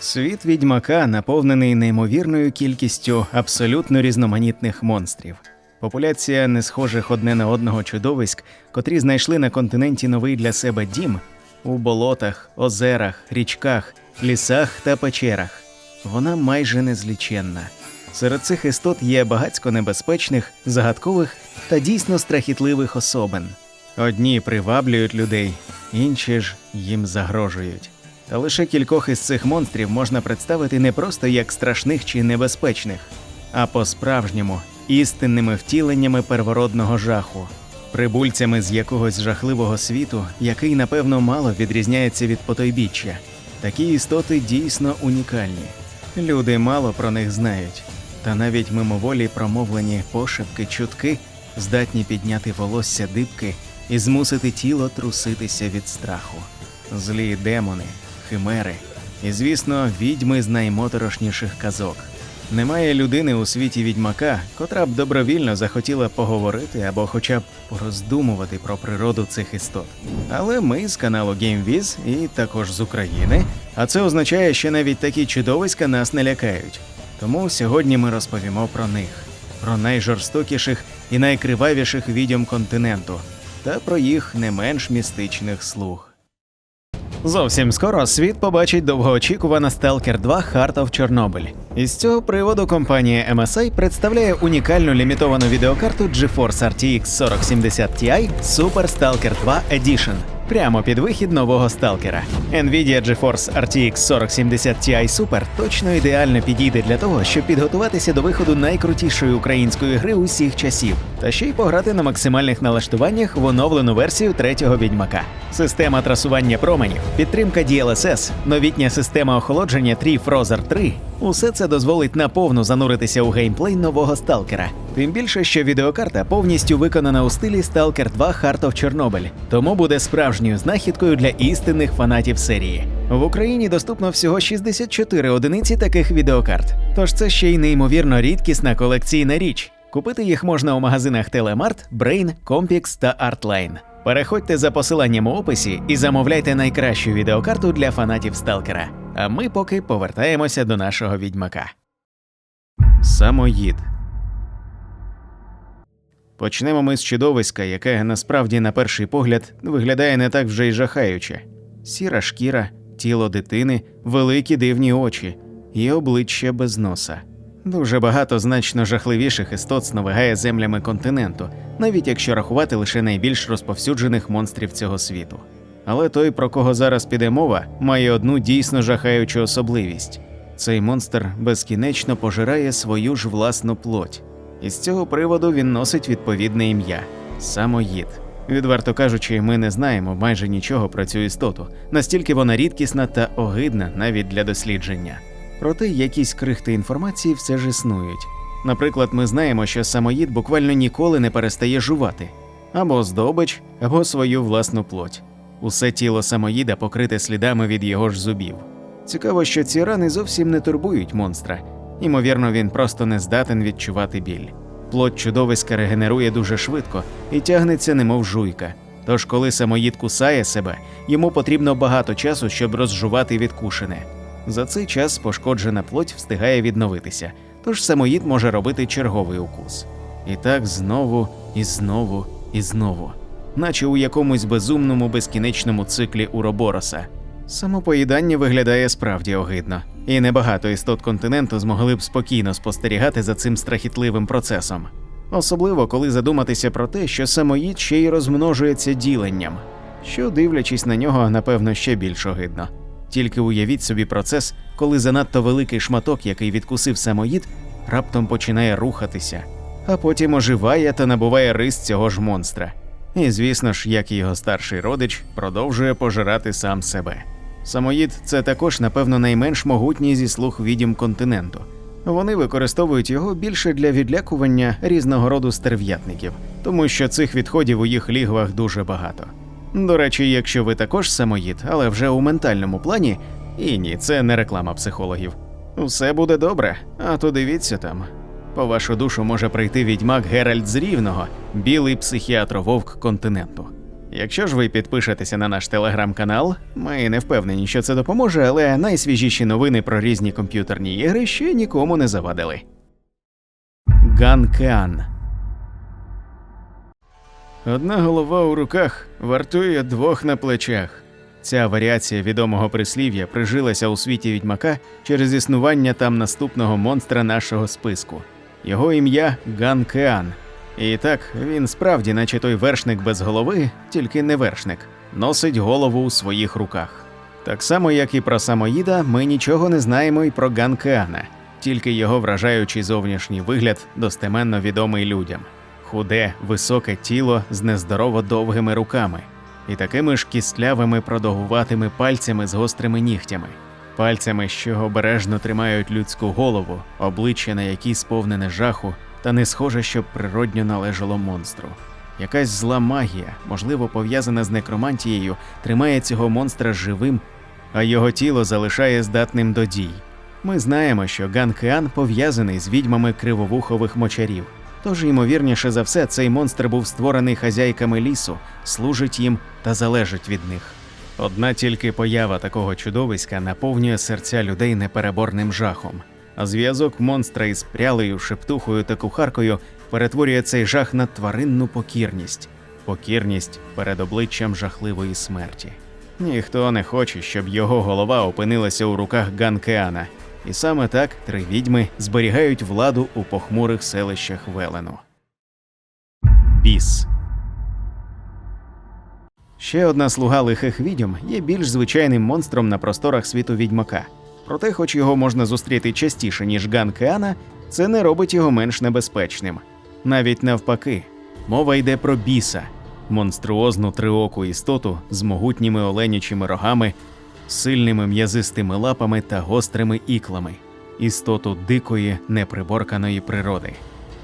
Світ відьмака наповнений неймовірною кількістю абсолютно різноманітних монстрів. Популяція несхожих одне на одного чудовиськ, котрі знайшли на континенті новий для себе дім у болотах, озерах, річках, лісах та печерах. Вона майже незліченна. Серед цих істот є багацько небезпечних, загадкових та дійсно страхітливих особин. Одні приваблюють людей, інші ж їм загрожують. Лише кількох із цих монстрів можна представити не просто як страшних чи небезпечних, а по-справжньому істинними втіленнями первородного жаху, прибульцями з якогось жахливого світу, який, напевно, мало відрізняється від потойбіччя. Такі істоти дійсно унікальні. Люди мало про них знають, та навіть мимоволі промовлені пошепки, чутки здатні підняти волосся дибки і змусити тіло труситися від страху. Злі демони, химери і, звісно, відьми з наймоторошніших казок. Немає людини у світі відьмака, котра б добровільно захотіла поговорити або хоча б пороздумувати про природу цих істот. Але ми з каналу GameViz і також з України, а це означає, що навіть такі чудовиська нас не лякають. Тому сьогодні ми розповімо про них, про найжорстокіших і найкривавіших відьом континенту та про їх не менш містичних слуг. Зовсім скоро світ побачить довгоочікувана Stalker 2 Heart of Chernobyl. Із цього приводу компанія MSI представляє унікальну лімітовану відеокарту GeForce RTX 4070 Ti Super Stalker 2 Edition. Прямо під вихід нового сталкера. Nvidia GeForce RTX 4070 Ti Super точно ідеально підійде для того, щоб підготуватися до виходу найкрутішої української гри усіх часів, та ще й пограти на максимальних налаштуваннях в оновлену версію третього відьмака. Система трасування променів, підтримка DLSS, новітня система охолодження Tree Frozer 3 – усе це дозволить наповну зануритися у геймплей нового сталкера. Тим більше, що відеокарта повністю виконана у стилі Stalker 2 Heart of Chernobyl, тому буде справжньою знахідкою для істинних фанатів серії. В Україні доступно всього 64 одиниці таких відеокарт, тож це ще й неймовірно рідкісна колекційна річ. Купити їх можна у магазинах Telemart, Brain, Compix та Artline. Переходьте за посиланням у описі і замовляйте найкращу відеокарту для фанатів Сталкера. А ми поки повертаємося до нашого відьмака. Самоїд. Почнемо ми з чудовиська, яке насправді на перший погляд виглядає не так вже й жахаюче: сіра шкіра, тіло дитини, великі дивні очі і обличчя без носа. Дуже багато значно жахливіших істот сновигає землями континенту, навіть якщо рахувати лише найбільш розповсюджених монстрів цього світу. Але той, про кого зараз піде мова, має одну дійсно жахаючу особливість: цей монстр безкінечно пожирає свою ж власну плоть. І з цього приводу він носить відповідне ім'я самоїд. Відверто кажучи, ми не знаємо майже нічого про цю істоту, настільки вона рідкісна та огидна навіть для дослідження. Проте якісь крихти інформації все ж існують. Наприклад, ми знаємо, що самоїд буквально ніколи не перестає жувати або здобич, або свою власну плоть. Усе тіло самоїда покрите слідами від його ж зубів. Цікаво, що ці рани зовсім не турбують монстра. Ймовірно, він просто не здатен відчувати біль. Плоть чудовиська регенерує дуже швидко і тягнеться, немов жуйка. Тож, коли самоїд кусає себе, йому потрібно багато часу, щоб розжувати відкушене. За цей час пошкоджена плоть встигає відновитися, тож самоїд може робити черговий укус. І так знову, і знову, і знову, наче у якомусь безумному безкінечному циклі уробороса. Самопоїдання виглядає справді огидно, і небагато істот континенту змогли б спокійно спостерігати за цим страхітливим процесом. Особливо коли задуматися про те, що самоїд ще й розмножується діленням, що, дивлячись на нього, напевно, ще більш огидно. Тільки уявіть собі процес, коли занадто великий шматок, який відкусив самоїд, раптом починає рухатися, а потім оживає та набуває рис цього ж монстра. І, звісно ж, як і його старший родич, продовжує пожирати сам себе. Самоїд це також, напевно, найменш могутній зі слуг відім континенту. Вони використовують його більше для відлякування різного роду стерв'ятників, тому що цих відходів у їх лігвах дуже багато. До речі, якщо ви також самоїд, але вже у ментальному плані, і ні, це не реклама психологів. Все буде добре, а то дивіться там. По вашу душу може прийти відьмак Геральт з Рівного, білий психіатр вовк континенту. Якщо ж ви підпишетеся на наш телеграм-канал, ми не впевнені, що це допоможе, але найсвіжіші новини про різні комп'ютерні ігри ще нікому не завадили. Ганкеан Одна голова у руках вартує двох на плечах. Ця варіація відомого прислів'я прижилася у світі відьмака через існування там наступного монстра нашого списку. Його ім'я Ганкеан. І так, він справді, наче той вершник без голови, тільки не вершник, носить голову у своїх руках. Так само, як і про самоїда, ми нічого не знаємо і про Ганкеана, тільки його вражаючий зовнішній вигляд достеменно відомий людям худе, високе тіло з нездорово довгими руками і такими ж кістлявими продовгуватими пальцями з гострими нігтями, пальцями, що обережно тримають людську голову, обличчя на якій сповнене жаху, та не схоже, щоб природньо належало монстру. Якась зла магія, можливо, пов'язана з некромантією, тримає цього монстра живим, а його тіло залишає здатним до дій. Ми знаємо, що Ганкеан пов'язаний з відьмами кривовухових мочарів. Тож, ймовірніше за все, цей монстр був створений хазяйками лісу, служить їм та залежить від них. Одна тільки поява такого чудовиська наповнює серця людей непереборним жахом, зв'язок монстра із прялею, шептухою та кухаркою перетворює цей жах на тваринну покірність, покірність перед обличчям жахливої смерті. Ніхто не хоче, щоб його голова опинилася у руках Ганкеана, і саме так три відьми зберігають владу у похмурих селищах Велену. Біс Ще одна слуга лихих відьом є більш звичайним монстром на просторах світу відьмака. Проте, хоч його можна зустріти частіше, ніж Ган Кеана, це не робить його менш небезпечним. Навіть навпаки, мова йде про біса, монструозну триоку істоту з могутніми оленячими рогами, сильними м'язистими лапами та гострими іклами, істоту дикої, неприборканої природи.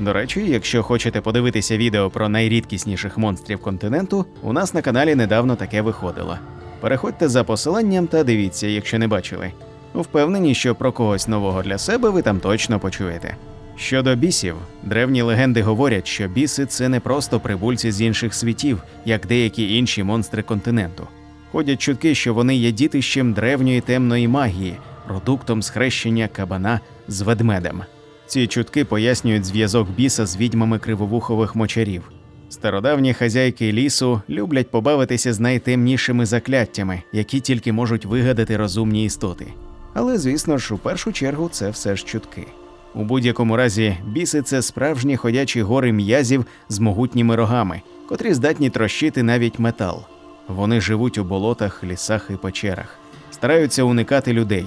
До речі, якщо хочете подивитися відео про найрідкісніших монстрів континенту, у нас на каналі недавно таке виходило. Переходьте за посиланням та дивіться, якщо не бачили. Впевнені, що про когось нового для себе ви там точно почуєте. Щодо бісів, древні легенди говорять, що біси це не просто прибульці з інших світів, як деякі інші монстри континенту. Ходять чутки, що вони є дітищем древньої темної магії, продуктом схрещення кабана з ведмедем. Ці чутки пояснюють зв'язок біса з відьмами кривовухових мочарів. Стародавні хазяйки лісу люблять побавитися з найтемнішими закляттями, які тільки можуть вигадати розумні істоти. Але, звісно ж, у першу чергу це все ж чутки. У будь-якому разі, біси це справжні ходячі гори м'язів з могутніми рогами, котрі здатні трощити навіть метал. Вони живуть у болотах, лісах і печерах, стараються уникати людей.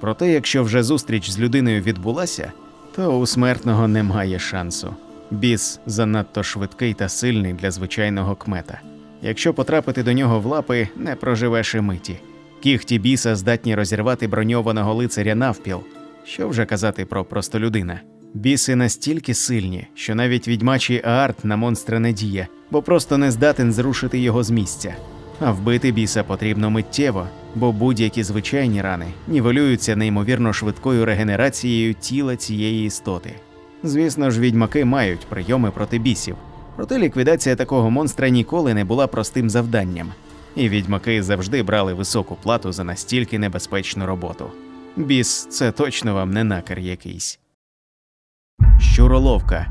Проте, якщо вже зустріч з людиною відбулася, то у смертного немає шансу. Біс занадто швидкий та сильний для звичайного кмета. Якщо потрапити до нього в лапи, не проживеш і миті. Кіхті біса здатні розірвати броньованого лицаря навпіл. Що вже казати про простолюдина? Біси настільки сильні, що навіть відьмачий аарт на монстра не діє, бо просто не здатен зрушити його з місця. А вбити біса потрібно миттєво, бо будь-які звичайні рани нівелюються неймовірно швидкою регенерацією тіла цієї істоти. Звісно ж, відьмаки мають прийоми проти бісів, проте ліквідація такого монстра ніколи не була простим завданням, і відьмаки завжди брали високу плату за настільки небезпечну роботу. Біс це точно вам не накар якийсь. Щуроловка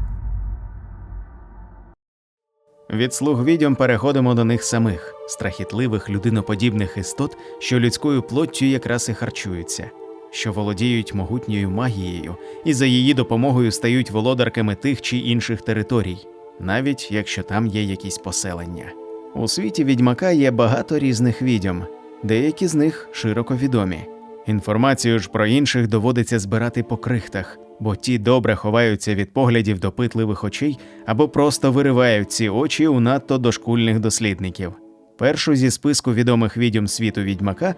від слуг відьом переходимо до них самих, страхітливих людиноподібних істот, що людською плоттю якраз і харчуються, що володіють могутньою магією і за її допомогою стають володарками тих чи інших територій, навіть якщо там є якісь поселення. У світі відьмака є багато різних відьом, деякі з них широко відомі. Інформацію ж про інших доводиться збирати по крихтах, бо ті добре ховаються від поглядів допитливих очей або просто виривають ці очі у надто дошкульних дослідників. Першу зі списку відомих відьом світу відьмака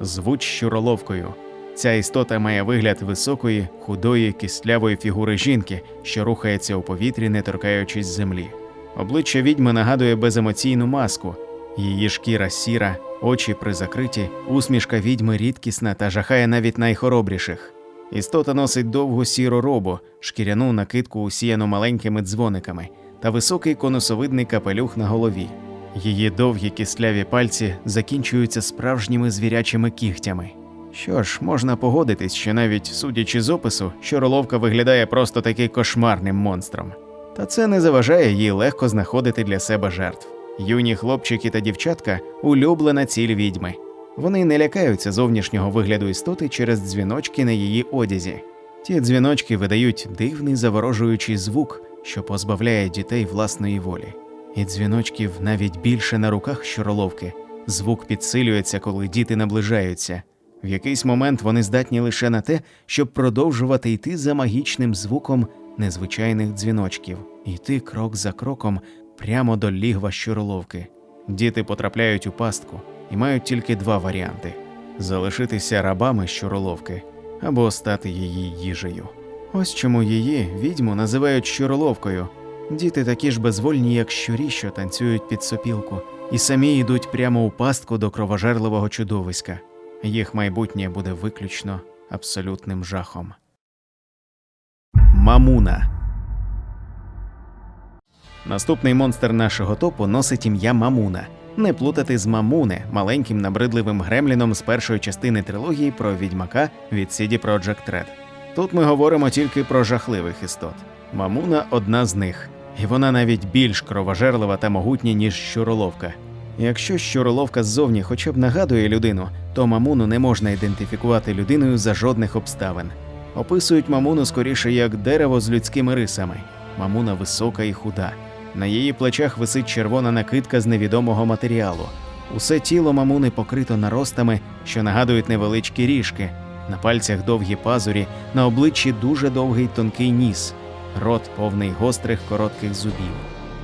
звуть щуроловкою. Ця істота має вигляд високої, худої, кістлявої фігури жінки, що рухається у повітрі, не торкаючись землі. Обличчя відьми нагадує беземоційну маску, її шкіра сіра, очі призакриті, усмішка відьми рідкісна та жахає навіть найхоробріших. Істота носить довгу сіру робу, шкіряну накидку, усіяну маленькими дзвониками, та високий конусовидний капелюх на голові. Її довгі кисляві пальці закінчуються справжніми звірячими кігтями. Що ж, можна погодитись, що навіть судячи з опису, щуроловка виглядає просто таки кошмарним монстром. Та це не заважає їй легко знаходити для себе жертв. Юні хлопчики та дівчатка улюблена ціль відьми. Вони не лякаються зовнішнього вигляду істоти через дзвіночки на її одязі. Ті дзвіночки видають дивний заворожуючий звук, що позбавляє дітей власної волі. І дзвіночків навіть більше на руках щуроловки. Звук підсилюється, коли діти наближаються. В якийсь момент вони здатні лише на те, щоб продовжувати йти за магічним звуком незвичайних дзвіночків, йти крок за кроком прямо до лігва щуроловки. Діти потрапляють у пастку і мають тільки два варіанти: залишитися рабами щуроловки або стати її їжею. Ось чому її відьму називають щуроловкою. Діти такі ж безвольні, як щурі, що танцюють під сопілку, і самі йдуть прямо у пастку до кровожерливого чудовиська. Їх майбутнє буде виключно абсолютним жахом. Мамуна Наступний монстр нашого топу носить ім'я Мамуна. Не плутати з Мамуне, маленьким набридливим гремліном з першої частини трилогії про відьмака від CD Projekt Red. Тут ми говоримо тільки про жахливих істот. Мамуна одна з них, і вона навіть більш кровожерлива та могутня, ніж щуроловка. Якщо щуроловка ззовні хоча б нагадує людину, то мамуну не можна ідентифікувати людиною за жодних обставин. Описують мамуну скоріше як дерево з людськими рисами. Мамуна висока і худа. На її плечах висить червона накидка з невідомого матеріалу. Усе тіло мамуни покрито наростами, що нагадують невеличкі ріжки. На пальцях довгі пазурі, на обличчі дуже довгий тонкий ніс, рот повний гострих коротких зубів.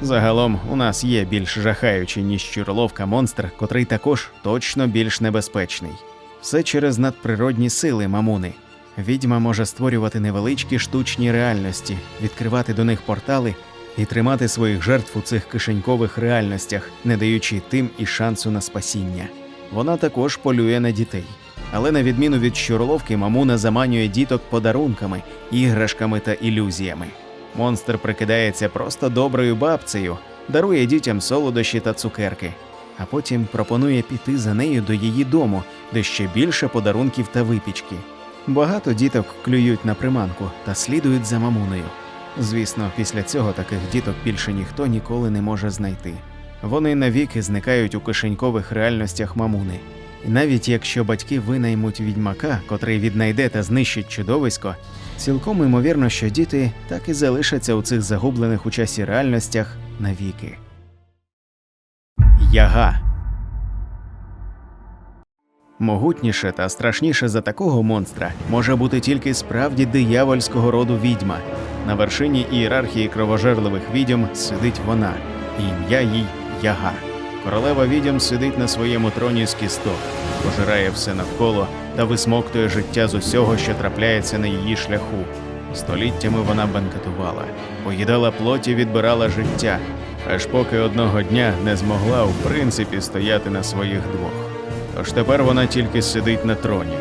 Загалом у нас є більш жахаючий, ніж щуроловка монстр, котрий також точно більш небезпечний. Все через надприродні сили мамуни. Відьма може створювати невеличкі штучні реальності, відкривати до них портали і тримати своїх жертв у цих кишенькових реальностях, не даючи тим і шансу на спасіння. Вона також полює на дітей. Але на відміну від щуроловки, мамуна заманює діток подарунками, іграшками та ілюзіями. Монстр прикидається просто доброю бабцею, дарує дітям солодощі та цукерки, а потім пропонує піти за нею до її дому, де ще більше подарунків та випічки. Багато діток клюють на приманку та слідують за мамуною. Звісно, після цього таких діток більше ніхто ніколи не може знайти. Вони навіки зникають у кишенькових реальностях мамуни. І навіть якщо батьки винаймуть відьмака, котрий віднайде та знищить чудовисько, цілком імовірно, що діти так і залишаться у цих загублених у часі реальностях навіки. Яга Могутніше та страшніше за такого монстра може бути тільки справді диявольського роду відьма. На вершині ієрархії кровожерливих відьом сидить вона, і ім'я їй Яга. Королева відьом сидить на своєму троні з кісток, пожирає все навколо та висмоктує життя з усього, що трапляється на її шляху. Століттями вона банкетувала, поїдала плоті, відбирала життя, аж поки одного дня не змогла в принципі стояти на своїх двох. Тож тепер вона тільки сидить на троні,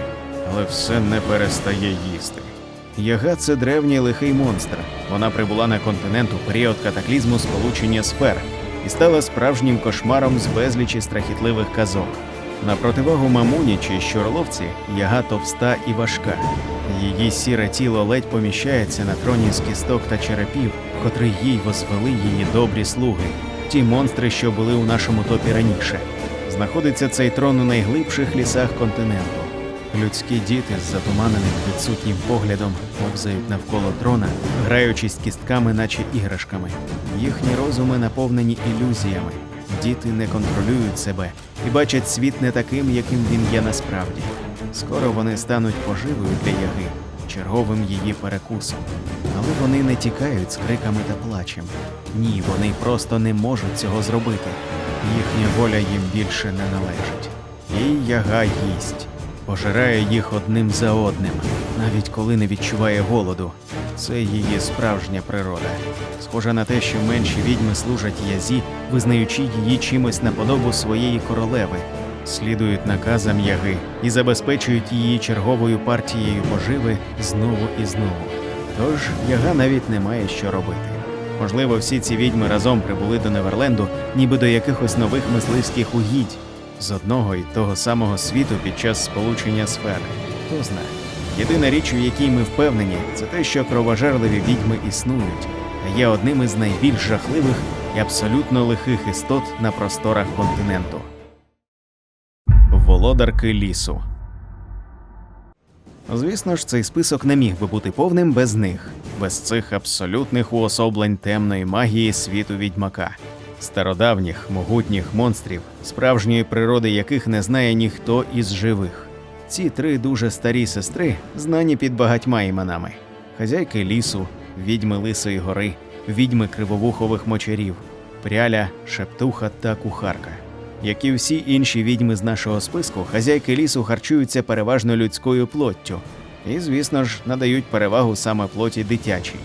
але все не перестає їсти. Яга це древній лихий монстр. Вона прибула на континент у період катаклізму сполучення сфер і стала справжнім кошмаром з безлічі страхітливих казок. На противагу мамуні чи щурловці яга товста і важка. Її сіре тіло ледь поміщається на троні з кісток та черепів, котрий їй возвели її добрі слуги, ті монстри, що були у нашому топі раніше. Знаходиться цей трон у найглибших лісах континенту. Людські діти з затуманеним відсутнім поглядом повзають навколо трона, граючись кістками, наче іграшками. Їхні розуми наповнені ілюзіями. Діти не контролюють себе і бачать світ не таким, яким він є насправді. Скоро вони стануть поживою для яги, черговим її перекусом. Але вони не тікають з криками та плачем. Ні, вони просто не можуть цього зробити. Їхня воля їм більше не належить. І яга їсть, пожирає їх одним за одним, навіть коли не відчуває голоду. Це її справжня природа. Схоже на те, що менші відьми служать язі, визнаючи її чимось наподобу своєї королеви, слідують наказам яги і забезпечують її черговою партією поживи знову і знову. Тож яга навіть не має що робити. Можливо, всі ці відьми разом прибули до Неверленду, ніби до якихось нових мисливських угідь з одного і того самого світу під час сполучення сфер. Хто знає. Єдина річ, у якій ми впевнені, це те, що кровожерливі відьми існують, а є одним із найбільш жахливих і абсолютно лихих істот на просторах континенту. Володарки лісу. Звісно ж, цей список не міг би бути повним без них, без цих абсолютних уособлень темної магії світу відьмака, стародавніх, могутніх монстрів, справжньої природи яких не знає ніхто із живих. Ці три дуже старі сестри знані під багатьма іменами: хазяйки лісу, відьми Лисої гори, відьми кривовухових мочарів, пряля, шептуха та кухарка. Як і всі інші відьми з нашого списку, хазяйки лісу харчуються переважно людською плоттю і, звісно ж, надають перевагу саме плоті дитячій.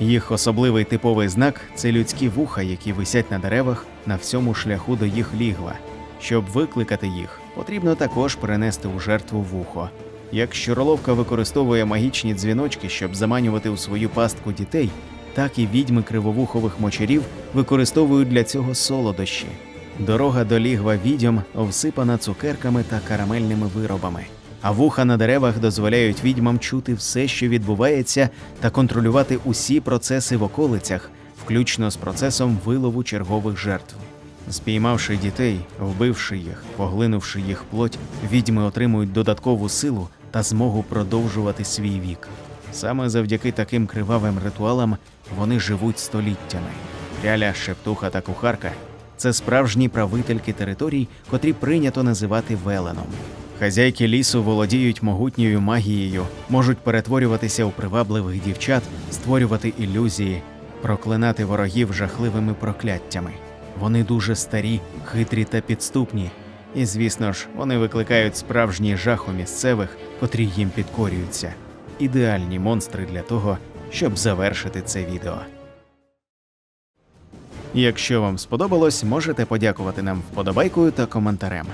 Їх особливий типовий знак це людські вуха, які висять на деревах на всьому шляху до їх лігва. Щоб викликати їх, потрібно також перенести у жертву вухо. Як щуроловка використовує магічні дзвіночки, щоб заманювати у свою пастку дітей, так і відьми кривовухових мочарів використовують для цього солодощі. Дорога до лігва відьом всипана цукерками та карамельними виробами, а вуха на деревах дозволяють відьмам чути все, що відбувається, та контролювати усі процеси в околицях, включно з процесом вилову чергових жертв. Спіймавши дітей, вбивши їх, поглинувши їх плоть, відьми отримують додаткову силу та змогу продовжувати свій вік. Саме завдяки таким кривавим ритуалам вони живуть століттями. Ряля, шептуха та кухарка це справжні правительки територій, котрі прийнято називати веленом. Хазяйки лісу володіють могутньою магією, можуть перетворюватися у привабливих дівчат, створювати ілюзії, проклинати ворогів жахливими прокляттями. Вони дуже старі, хитрі та підступні. І, звісно ж, вони викликають справжній жах у місцевих, котрі їм підкорюються. Ідеальні монстри для того, щоб завершити це відео. Якщо вам сподобалось, можете подякувати нам вподобайкою та коментарем.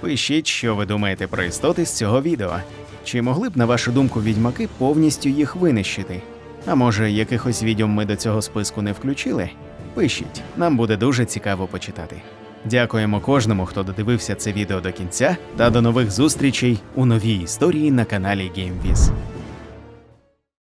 Пишіть, що ви думаєте про істоти з цього відео. Чи могли б, на вашу думку, відьмаки повністю їх винищити? А може, якихось відьом ми до цього списку не включили? Пишіть, нам буде дуже цікаво почитати. Дякуємо кожному, хто додивився це відео до кінця, та до нових зустрічей у новій історії на каналі GameViz.